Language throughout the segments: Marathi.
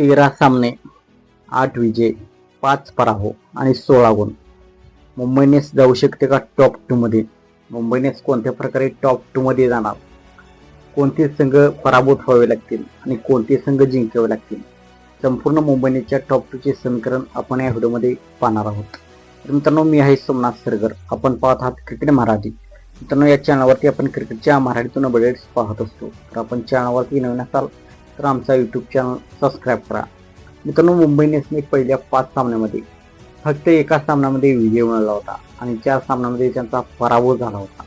तेरा सामने आठ विजय पाच पराभव आणि सोळा गुण. मुंबई इंडियन्स जाऊ शकते का टॉप टूमध्ये मुंबई इंडियन्स कोणत्या प्रकारे टॉप टूमध्ये जाणार? कोणते संघ पराभूत व्हावे लागतील आणि कोणते संघ जिंकावे लागतील? संपूर्ण मुंबई इंडियन्सच्या टॉप टूचे समीकरण आपण या व्हिडिओमध्ये पाहणार आहोत. तर मित्रांनो मी आहे सोमनाथ सरगर. आपण पाहत आहात क्रिकेट मराठी मित्रांनो या चॅनलवरती आपण क्रिकेटच्या मराठीतून अपडेट्स पाहत असतो. तर आपण चॅनलवरती नवीन असाल तर आमचा यूट्यूब चॅनल सबस्क्राईब करा. मित्रांनो मुंबई इंडियन्सने पहिल्या पाच सामन्यामध्ये फक्त एका सामन्यामध्ये विजय मिळवला होता आणि चार सामन्यामध्ये त्यांचा पराभव झाला होता.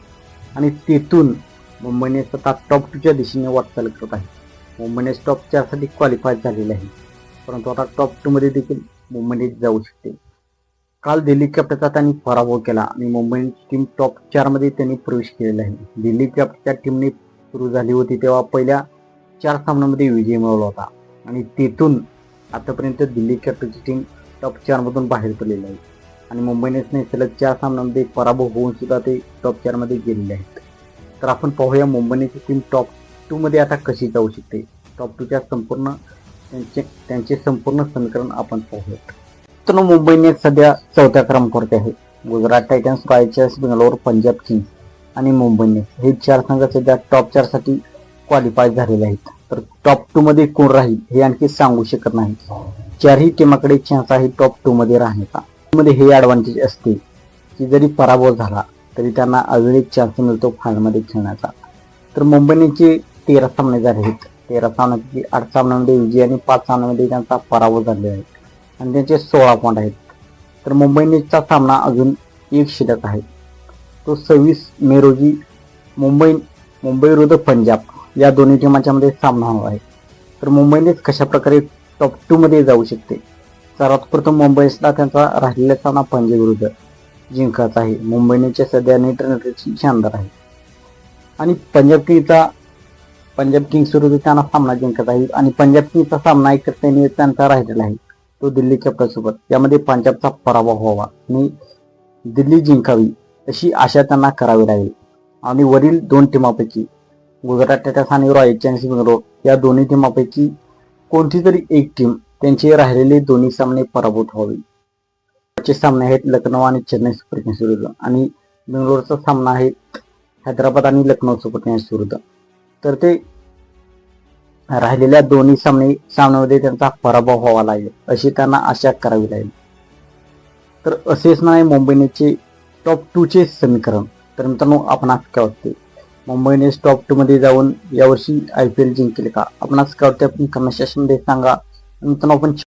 आणि तेथून मुंबई इंडियन्स आता टॉप टूच्या दिशेने वाटचाल करत आहे. मुंबई इंडियन्स टॉप चारसाठी क्वालिफाय झालेले आहे. परंतु आता टॉप टूमध्ये देखील मुंबई इंडियन्स जाऊ शकते. काल दिल्ली कॅपिटलचा त्यांनी पराभव केला आणि मुंबई इंडियन्स टीम टॉप चारमध्ये त्यांनी प्रवेश केलेला आहे. दिल्ली कॅपिटलच्या टीमने सुरू झाली होती तेव्हा पहिल्या चार सामन्यामध्ये विजय मिळवला होता. आणि तेथून आतापर्यंत दिल्ली कॅपिटल्सची टीम टॉप चारमधून बाहेर पडलेली आहे. आणि मुंबई इंडियन्सने सलग चार सामन्यामध्ये पराभव होऊन सुद्धा ते टॉप चारमध्ये गेलेले आहेत. तर आपण पाहूया मुंबई इंडियन्सची टीम टॉप टूमध्ये आता कशी जाऊ शकते. टॉप टूच्या संपूर्ण त्यांचे त्यांचे संपूर्ण समीकरण आपण पाहूयात. तर मुंबई इंडियन्स सध्या चौथ्या क्रमांकावरती आहे. Gujarat titans royal challengers Bangalore Punjab kings आणि मुंबई इंडियन्स हे चार संघ सध्या टॉप चारसाठी क्वालिफाय झालेले आहेत. तर टॉप टू मध्ये कोण राहील हे आणखी सांगू शकत नाही. चारही टीमाकडे चान्स आहे टॉप टू मध्ये राहण्याचा. मध्ये हे ऍडव्हान्टेज असते की जरी पराभव झाला तरी त्यांना अजून एक चान्स मिळतो फायनलमध्ये खेळण्याचा. तर मुंबईचे तेरा सामने झाले आहेत. तेरा सामन्यापैकी आठ सामन्यामध्ये विजय आणि पाच सामन्यामध्ये त्यांचा पराभव झाले आहे. आणि त्यांचे सोळा पॉईंट आहेत. तर मुंबई इंडियन्सचा सामना अजून एक शिल्लक आहे. तो सव्वीस मे रोजी मुंबई मुंबई विरुद्ध पंजाब या दोन्ही टीमांच्या मध्ये सामना होणार आहे. तर मुंबईनेच कशा प्रकारे टॉप टू मध्ये जाऊ शकते? सर्वात प्रथम मुंबई त्यांचा राहिलेला सामना पंजाब विरुद्ध जिंकायचा आहे. मुंबईनेच्या सध्या नेट रनरेटची शानदार आहे. आणि पंजाब किंगचा पंजाब किंग्स विरुद्ध त्यांना सामना जिंकत आहे. आणि पंजाब किंगचा सामना एक त्यांचा राहिलेला आहे. तो दिल्ली कॅपिटल्ससोबत यामध्ये पंजाबचा पराभव व्हावा. आणि दिल्ली जिंकावी अशी आशा त्यांना करावी लागेल. आणि वरील दोन टीमापैकी गुजरात टायटन्स आणि रॉयल चॅलेंजर्स बेंगलोर या दोन्ही टीमापैकी कोणती तरी एक टीम त्यांचे राहिलेले दोन्ही सामने पराभूत व्हावे. त्याचे सामने आहेत लखनौ आणि चेन्नई सुपर किंग्स विरुद्ध आणि बेंगलोरचा सामना आहे हैदराबाद आणि लखनौ सुपर किंग्स विरुद्ध. तर ते राहिलेल्या दोन्ही सामने सामन्यामध्ये त्यांचा पराभव व्हावा लागेल अशी त्यांना आशा करावी लागेल. तर असेच नाही मुंबईनेचे टॉप टूचे समीकरण. तर मित्रांनो आपणास काय वाटते मुंबईने स्टॉप टॉप टू मध्ये जाऊन यावर्षी आय पी एल जिंकेल का? आपणास काय वाटतं आपण कमेंट सेक्शनमध्ये सांगा. नंतर आपण